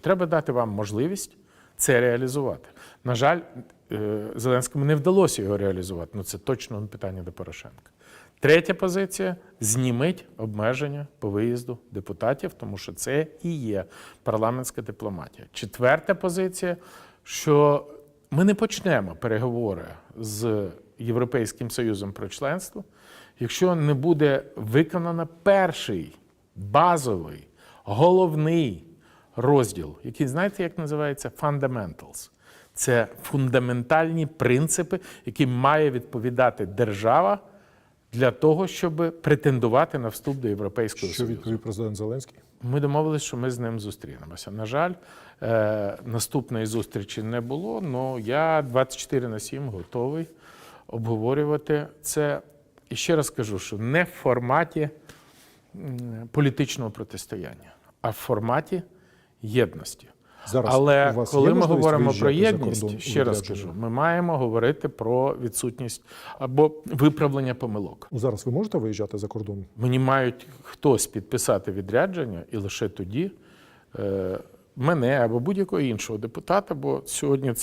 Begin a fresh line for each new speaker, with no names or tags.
Треба дати вам можливість це реалізувати. На жаль, е, Зеленському не вдалося його реалізувати. Ну це точно питання до Порошенка. Третя позиція знімить обмеження по виїзду депутатів, тому що це і є парламентська дипломатія. Четверта позиція, що ми не почнемо переговори з Європейським Союзом про членство, якщо не буде виконано перший базовий, головний розділ, який знаєте, як називається Fundamentals. Це фундаментальні принципи, які має відповідати держава для того, щоб претендувати на вступ до Європейського
Що
Союзу.
відповів президент Зеленський?
Ми домовилися, що ми з ним зустрінемося. На жаль, е, наступної зустрічі не було, але я 24 на 7 готовий обговорювати це. І ще раз кажу, що не в форматі політичного протистояння, а в форматі єдності.
Зараз
Але коли ми говоримо про єдність, ще раз кажу, ми маємо говорити про відсутність або виправлення помилок.
Ну, зараз ви можете виїжджати за кордон?
Мені мають хтось підписати відрядження, і лише тоді е, мене або будь-якого іншого депутата, бо сьогодні